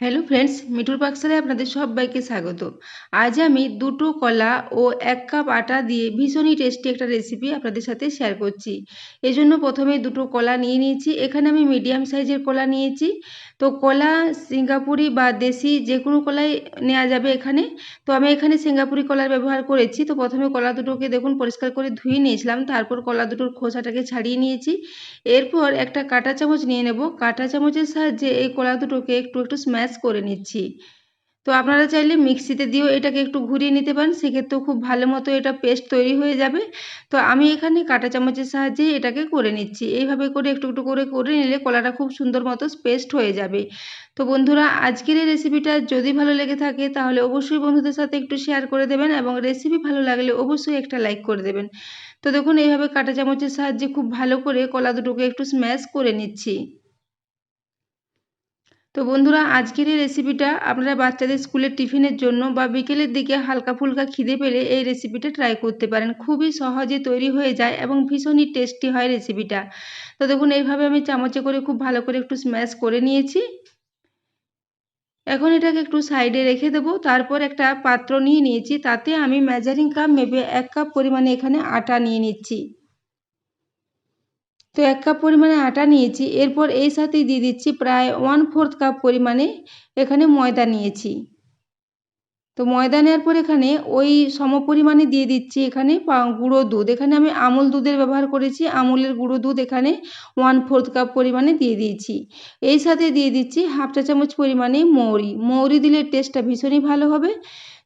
Hello friends মিঠুর পাকশালে আপনাদের সবাইকে স্বাগত। আজ আমি দুটো কলা ও এক কাপ আটা দিয়ে ভীষণই টেস্টি একটা রেসিপি আপনাদের সাথে শেয়ার করছি। এই জন্য প্রথমে দুটো কলা নিয়ে নিয়েছি। এখানে আমি মিডিয়াম সাইজের কলা নিয়েছি। তো কলা সিঙ্গাপুরি বা দেশি যে কোনো কলাই নেওয়া যাবে এখানে। তো আমি এখানে সিঙ্গাপুরি কলার ব্যবহার করেছি। তো প্রথমে কলা দুটোকে দেখুন পরিষ্কার করে ধুয়ে নিয়েছিলাম। তারপর কলা দুটোর খোসাটাকে ছাড়িয়ে নিয়েছি। এরপর একটা কাঁটা চামচ নিয়ে নেব। কাঁটা চামচের সাহায্যে এই কলা দুটোকে একটু একটু স্ম্যাশ করে নিচ্ছি। তো আপনারা চাইলে মিক্সিতে দিয়েও এটাকে একটু ঘুরিয়ে নিতে পারেন, সেক্ষেত্রেও খুব ভালো মতো এটা পেস্ট তৈরি হয়ে যাবে। তো আমি এখানে কাঁটা চামচের সাহায্যে এটাকে করে নিচ্ছি। এইভাবে করে একটু একটু করে করে নিলে কলাটা খুব সুন্দর মতো পেস্ট হয়ে যাবে। তো বন্ধুরা, আজকের এই রেসিপিটা যদি ভালো লেগে থাকে, তাহলে অবশ্যই বন্ধুদের সাথে একটু শেয়ার করে দেবেন এবং রেসিপি ভালো লাগলে অবশ্যই একটা লাইক করে দেবেন। তো দেখুন, এইভাবে কাঁটা চামচের সাহায্যে খুব ভালো করে কলা দুটোকে একটু স্ম্যাশ করে নিচ্ছি। তো বন্ধুরা, আজকের এই রেসিপিটা আপনারা বাচ্চাদের স্কুলের টিফিনের জন্য বা বিকেলের দিকে হালকা ফুলকা খিদে পেলে এই রেসিপিটা ট্রাই করতে পারেন। খুবই সহজে তৈরি হয়ে যায় এবং ভীষণই টেস্টি হয় রেসিপিটা তো দেখুন, এইভাবে আমি চামচে করে খুব ভালো করে একটু স্ম্যাশ করে নিয়েছি। এখন এটাকে একটু সাইডে রেখে দেবো। তারপর একটা পাত্র নিয়ে নিয়েছি। তাতে আমি মেজারিং কাপ মেপে এক কাপ পরিমাণে এখানে আটা নিয়ে নিচ্ছি। তো এক কাপ পরিমাণে আটা নিয়েছি। এরপর এই সাথেই দিয়ে দিচ্ছি প্রায় ওয়ান ফোর্থ কাপ পরিমাণে এখানে ময়দা নিয়েছি। তো ময়দা নেওয়ার পর এখানে ওই সম পরিমাণে দিয়ে দিচ্ছি এখানে গুঁড়ো দুধ। এখানে আমি আমুল দুধের ব্যবহার করেছি। আমুলের গুঁড়ো দুধ এখানে ওয়ান ফোর্থ কাপ পরিমাণে দিয়ে দিয়েছি। এই সাথে দিয়ে দিচ্ছি হাফ চা চামচ পরিমাণে মৌরি। মৌরি দিলে টেস্টটা ভীষণই ভালো হবে।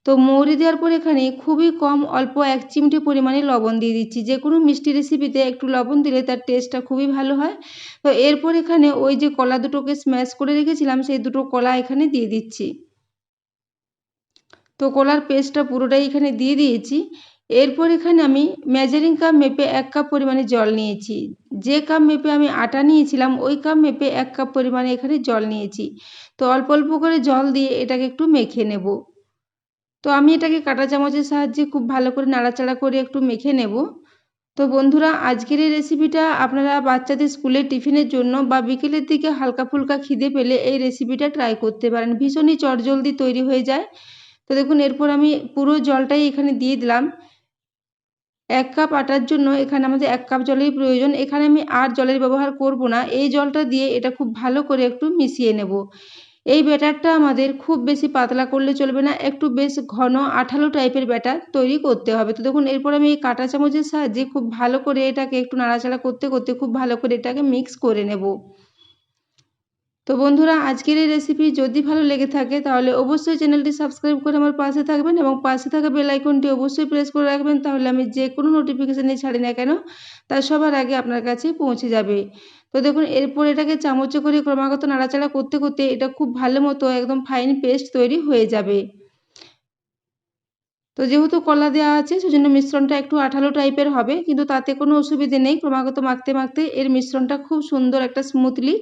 তো মৌরি দেওয়ার পর এখানে খুবই কম অল্প এক চিমটে পরিমাণে লবণ দিয়ে দিচ্ছি। যে কোনো মিষ্টি রেসিপিতে একটু লবণ দিলে তার টেস্টটা খুবই ভালো হয়। তো এরপর এখানে ওই যে কলা দুটোকে স্ম্যাশ করে রেখেছিলাম, সেই দুটো কলা এখানে দিয়ে দিচ্ছি। তো কলার পেস্টটা পুরোটাই এখানে দিয়ে দিয়েছি। এরপর এখানে আমি মেজারিং কাপ মেপে এক কাপ পরিমাণে জল নিয়েছি। যে কাপ মেপে আমি আটা নিয়েছিলাম, ওই কাপ মেপে এক কাপ পরিমাণে এখানে জল নিয়েছি। তো অল্প অল্প করে জল দিয়ে এটাকে একটু মেখে নেব। তো আমি এটাকে কাঁটা চামচের সাহায্যে খুব ভালো করে নাড়াচাড়া করে একটু মেখে নেব। তো বন্ধুরা, আজকের এই রেসিপিটা আপনারা বাচ্চাদের স্কুলের টিফিনের জন্য বা বিকেলের দিকে হালকা ফুলকা খিদে পেলে এই রেসিপিটা ট্রাই করতে পারেন। ভীষণই চটজলদি তৈরি হয়ে যায়। তো দেখুন, এরপর আমি পুরো জলটাই এখানে দিয়ে দিলাম। এক কাপ আটার জন্য এখানে আমাদের এক কাপ জলের প্রয়োজন। এখানে আমি আর জলের ব্যবহার করব না। এই জলটা দিয়ে এটা খুব ভালো করে একটু মিশিয়ে নেব। এই ব্যাটারটা আমাদের খুব বেশি পাতলা করলে চলবে না, একটু বেশ ঘন আঠালো টাইপের ব্যাটার তৈরি করতে হবে। তো দেখুন, এরপর আমি এই কাঁটা চামচের সাহায্যে খুব ভালো করে এটাকে একটু নাড়াচাড়া করতে করতে খুব ভালো করে এটাকে মিক্স করে নেব। তো বন্ধুরা, আজকের এই রেসিপি যদি ভালো লেগে থাকে, তাহলে অবশ্যই চ্যানেলটি সাবস্ক্রাইব করে আমার পাশে থাকবেন এবং পাশে থাকা বেল আইকনটি অবশ্যই প্রেস করে রাখবেন, তাহলে আমি যে কোনো নোটিফিকেশানে ছাড়ি না কেন, তা সবার আগে আপনার কাছে পৌঁছে যাবে। তো দেখুন, এরপর এটাকে চামচে করে ক্রমাগত নাড়াচাড়া করতে করতে এটা খুব ভালো মতো একদম ফাইন পেস্ট তৈরি হয়ে যাবে। তো যেহেতু কলা দেওয়া আছে, সেজন্য মিশ্রণটা একটু আঠালো টাইপের হবে, কিন্তু তাতে কোনো অসুবিধে নেই। ক্রমাগত মাখতে মাখতে এর মিশ্রণটা খুব সুন্দর একটা স্মুথলি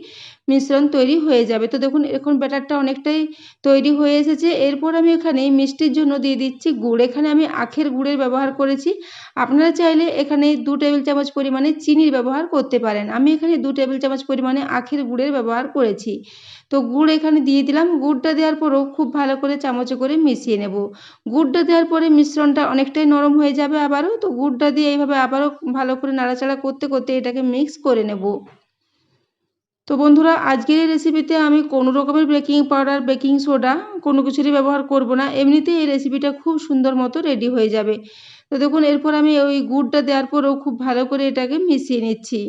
মিশ্রণ তৈরি হয়ে যাবে। তো দেখুন এখন ব্যাটারটা অনেকটাই তৈরি হয়ে এসেছে। এরপর আমি এখানে মিষ্টির জন্য দিয়ে দিচ্ছি গুড়। এখানে আমি আখের গুড়ের ব্যবহার করেছি। আপনারা চাইলে এখানে দু টেবিল চামচ পরিমাণে চিনির ব্যবহার করতে পারেন। আমি এখানে দু টেবিল চামচ পরিমাণে আখের গুড়ের ব্যবহার করেছি। তো গুড় এখানে দিয়ে দিলাম। গুড়টা দেওয়ার পরও খুব ভালো করে চামচে করে মিশিয়ে নেব। গুড়টা দেওয়ার পরে মিশ্রণটা অনেকটাই নরম হয়ে যাবে আবারও। তো গুড়টা দিয়ে এইভাবে আবারও ভালো করে নাড়াচাড়া করতে করতে এটাকে মিক্স করে নেব। তো বন্ধুরা, আজকের এই রেসিপিতে আমি কোনো রকমের বেকিং পাউডার বেকিং সোডা কোনো কিছুরই ব্যবহার করব না। এমনিতেই এই রেসিপিটা খুব সুন্দর মতো রেডি হয়ে যাবে। তো দেখুন, এরপর আমি ওই গুড়টা দেওয়ার পরেও খুব ভালো করে এটাকে মিশিয়ে নিচ্ছি।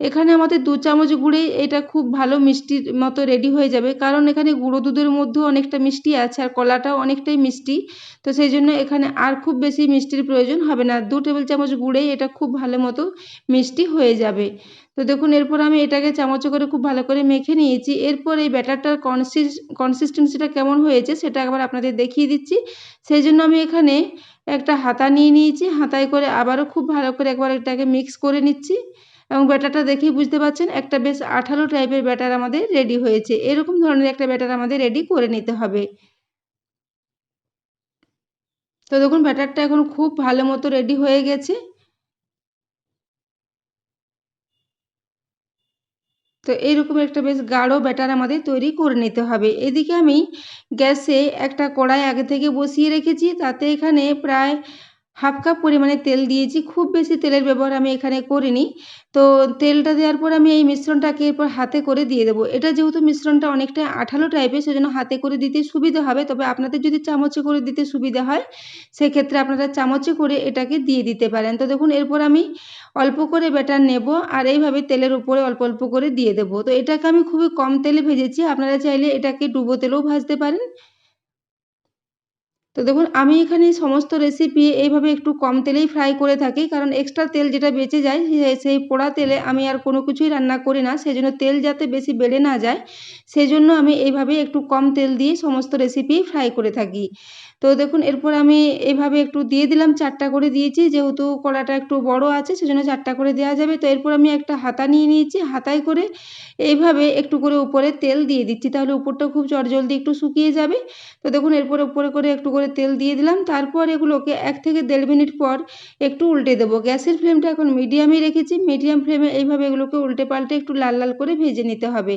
এখানে আমাদের দু চামচ গুঁড়ে, এটা খুব ভালো মিষ্টির মতো রেডি হয়ে যাবে। কারণ এখানে গুঁড়ো দুধের মধ্যেও অনেকটা মিষ্টি আছে আর কলাটাও অনেকটাই মিষ্টি। তো সেই জন্য এখানে আর খুব বেশি মিষ্টির প্রয়োজন হবে না। দু টেবিল চামচ গুঁড়েই এটা খুব ভালো মতো মিষ্টি হয়ে যাবে। তো দেখুন, এরপর আমি এটাকে চামচে করে খুব ভালো করে মেখে নিয়েছি। এরপর এই ব্যাটারটার কনসিস কনসিস্টেন্সিটা কেমন হয়েছে সেটা একবার আপনাদের দেখিয়ে দিচ্ছি। সেই জন্য আমি এখানে একটা হাতা নিয়ে নিয়েছি। হাতায় করে আবারও খুব ভালো করে একবার এটাকে মিক্স করে নিচ্ছি। এবং ব্যাটারটা দেখেই বুঝতে পারছেন, একটা বেশ আঠালো টাইপের ব্যাটার আমাদের রেডি হয়েছে। এরকম ধরনের একটা ব্যাটার আমাদের রেডি করে নিতে হবে। তো দেখুন, ব্যাটারটা এখন খুব ভালো মতো রেডি হয়ে গেছে। তো এইরকম একটা বেশ গাঢ় ব্যাটার আমাদের তৈরি করে নিতে হবে। এদিকে আমি গ্যাসে একটা কড়াই আগে থেকে বসিয়ে রেখেছি, তাতে এখানে প্রায় হাফ কাপ পরিমাণে তেল দিয়েছি। খুব বেশি তেলের ব্যবহার আমি এখানে করিনি। তো তেলটা দেওয়ার পর আমি এই মিশ্রণটাকে এরপর হাতে করে দিয়ে দেবো। এটা যেহেতু মিশ্রণটা অনেকটা আঠালো টাইপের সেজন্য হাতে করে দিতে সুবিধা হবে। তবে আপনাদের যদি চামচে করে দিতে সুবিধা হয়, সেক্ষেত্রে আপনারা চামচে করে এটাকে দিয়ে দিতে পারেন। তো দেখুন, এরপর আমি অল্প করে ব্যাটার নেব আর এইভাবে তেলের উপরে অল্প অল্প করে দিয়ে দেবো। তো এটাকে আমি খুবই কম তেলে ভেজেছি। আপনারা চাইলে এটাকে ডুবো তেলেও ভাজতে পারেন। তো দেখুন, আমি এখানে সমস্ত রেসিপি এইভাবে একটু কম তেলেই ফ্রাই করে থাকি, কারণ এক্সট্রা তেল যেটা বেঁচে যায় সেই পোড়া তেলে আমি আর কোনো কিছুই রান্না করি না। সেই জন্য তেল যাতে বেশি বেড়ে না যায় সেই জন্য আমি এইভাবে একটু কম তেল দিয়ে সমস্ত রেসিপি ফ্রাই করে থাকি। তো দেখুন, এরপর আমি এভাবে একটু দিয়ে দিলাম, চারটা করে দিয়েছি, যেহেতু কড়াটা একটু বড় আছে, সেজন্য চারটা করে দেওয়া যাবে। তো এরপর আমি একটা হাতা নিয়ে নিয়েছি, হাতায় করে এইভাবে একটু করে উপরে তেল দিয়ে দিচ্ছি, তাহলে উপরটা খুব চটজলদি একটু শুকিয়ে যাবে। তো দেখুন, এরপর উপরে করে একটু করে তেল দিয়ে দিলাম, তারপর এগুলোকে এক থেকে দেড় মিনিট পর একটু উল্টে দেবো। গ্যাসের ফ্লেমটা এখন মিডিয়ামে রেখেছি, মিডিয়াম ফ্লেমে এইভাবে এগুলোকে উল্টে পাল্টে একটু লাল লাল করে ভেজে নিতে হবে।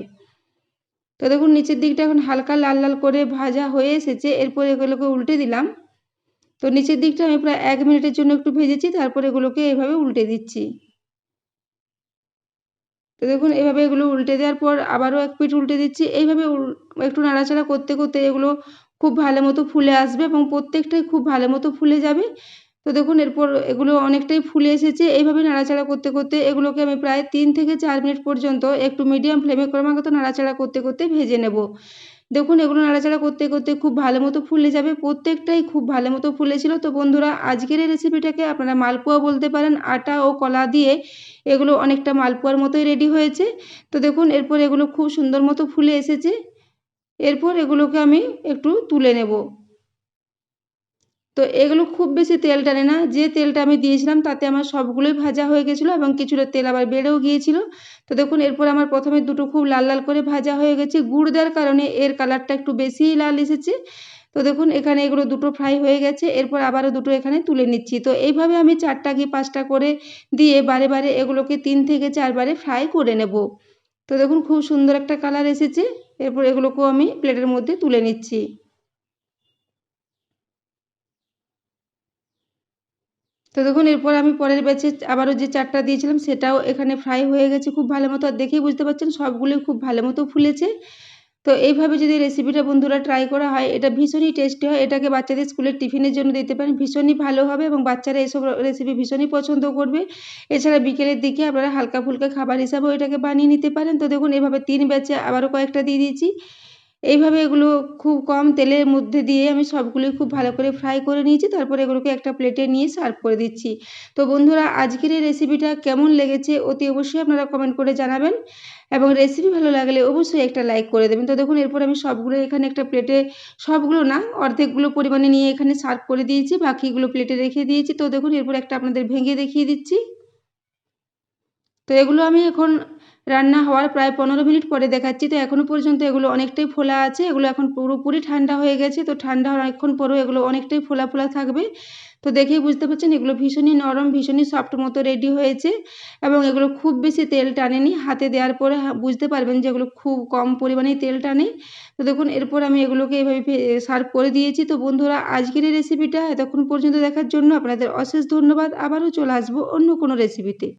তো দেখুন, নিচের দিকটা এখন হালকা লাল লাল করে ভাজা হয়ে এসেছে, এরপর এগুলোকে উল্টে দিলাম। তো নিচের দিকটা আমি প্রায় এক মিনিটের জন্য একটু ভেজেছি, তারপর এগুলোকে এভাবে উল্টে দিচ্ছি। তো দেখুন, এভাবে এগুলো উল্টে দেওয়ার পর আবারও এক পিঠ উল্টে দিচ্ছি। এইভাবে একটু নাড়াচাড়া করতে করতে এগুলো খুব ভালো মতো ফুলে আসবে এবং প্রত্যেকটাই খুব ভালো মতো ফুলে যাবে। তো দেখুন, এরপর এগুলো অনেকটাই ফুলে এসেছে। এইভাবে নাড়াচাড়া করতে করতে এগুলোকে আমি প্রায় তিন থেকে চার মিনিট পর্যন্ত একটু মিডিয়াম ফ্লেমে ক্রমাগত নাড়াচাড়া করতে করতে ভেজে নেব। দেখুন, এগুলো নাড়াচাড়া করতে করতে খুব ভালো মতো ফুলে যাবে। প্রত্যেকটাই খুব ভালো মতো ফুলেছিল। তো বন্ধুরা, আজকের এই রেসিপিটাকে আপনারা মালপোয়া বলতে পারেন। আটা ও কলা দিয়ে এগুলো অনেকটা মালপোয়ার মতোই রেডি হয়েছে। তো দেখুন, এরপর এগুলো খুব সুন্দর মতো ফুলে এসেছে। এরপর এগুলোকে আমি একটু তুলে নেব। তো এগুলো খুব বেশি তেল টানে না। যে তেলটা আমি দিয়েছিলাম তাতে আমার সবগুলোই ভাজা হয়ে গেছিল এবং কিছুটা তেল আবার বেড়েও গিয়েছিল। তো দেখুন, এরপর আমার প্রথমে দুটো খুব লাল লাল করে ভাজা হয়ে গেছে। গুড় দেওয়ার কারণে এর কালারটা একটু বেশিই লাল এসেছে। তো দেখুন, এখানে এগুলো দুটো ফ্রাই হয়ে গেছে। এরপর আবারও দুটো এখানে তুলে নিচ্ছি। তো এইভাবে আমি চারটা কি পাঁচটা করে দিয়ে বারে বারে এগুলোকে তিন থেকে চারবারে ফ্রাই করে নেব। তো দেখুন, খুব সুন্দর একটা কালার এসেছে। এরপর এগুলোকেও আমি প্লেটের মধ্যে তুলে নিচ্ছি। তো দেখুন, এরপর আমি পরের ব্যাচে আবারও যে চারটা দিয়েছিলাম, সেটাও এখানে ফ্রাই হয়ে গেছে খুব ভালো মতো। আর দেখেই বুঝতে পারছেন, সবগুলোই খুব ভালো মতো ফুলেছে। তো এইভাবে যদি রেসিপিটা বন্ধুরা ট্রাই করা হয়, এটা ভীষণই টেস্টি হয়। এটাকে বাচ্চাদের স্কুলের টিফিনের জন্য দিতে পারেন, ভীষণই ভালো হবে এবং বাচ্চারা এসব রেসিপি ভীষণই পছন্দ করবে। এছাড়া বিকেলের দিকে আপনারা হালকা ফুলকা খাবার হিসাবেও এটাকে বানিয়ে নিতে পারেন। তো দেখুন, এভাবে তিন ব্যাচে আবারও কয়েকটা দিয়ে দিয়েছি। এইভাবে এগুলো খুব কম তেলের মধ্যে দিয়ে আমি সবগুলোই খুব ভালো করে ফ্রাই করে নিয়েছি, তারপর এগুলোকে একটা প্লেটে নিয়ে সার্ভ করে দিচ্ছি। তো বন্ধুরা, আজকের এই রেসিপিটা কেমন লেগেছে অতি অবশ্যই আপনারা কমেন্ট করে জানাবেন এবং রেসিপি ভালো লাগলে অবশ্যই একটা লাইক করে দেবেন। তো দেখুন, এরপর আমি সবগুলো এখানে একটা প্লেটে সবগুলো না, অর্ধেকগুলো পরিমাণে নিয়ে এখানে সার্ভ করে দিয়েছি, বাকিগুলো প্লেটে রেখে দিয়েছি। তো দেখুন, এরপর একটা আপনাদের ভেঙে দেখিয়ে দিচ্ছি। তো এগুলো আমি এখন রান্না হওয়ার প্রায় পনেরো মিনিট পরে দেখাচ্ছি। তো এখনও পর্যন্ত এগুলো অনেকটাই ফোলা আছে, এগুলো এখন পুরোপুরি ঠান্ডা হয়ে গেছে। তো ঠান্ডা অনেকক্ষণ পরেও এগুলো অনেকটাই ফোলা ফোলা থাকবে। তো দেখেই বুঝতে পারছেন, এগুলো ভীষণই নরম, ভীষণই সফট মতো রেডি হয়েছে এবং এগুলো খুব বেশি তেল টানেনি। হাতে দেওয়ার পরে বুঝতে পারবেন যে এগুলো খুব কম পরিমাণেই তেল টানে। তো দেখুন, এরপর আমি এগুলোকে এভাবে সার্ভ করে দিয়েছি। তো বন্ধুরা, আজকের এই রেসিপিটা এতক্ষণ পর্যন্ত দেখার জন্য আপনাদের অশেষ ধন্যবাদ। আবারও চলে আসব অন্য কোনো রেসিপিতে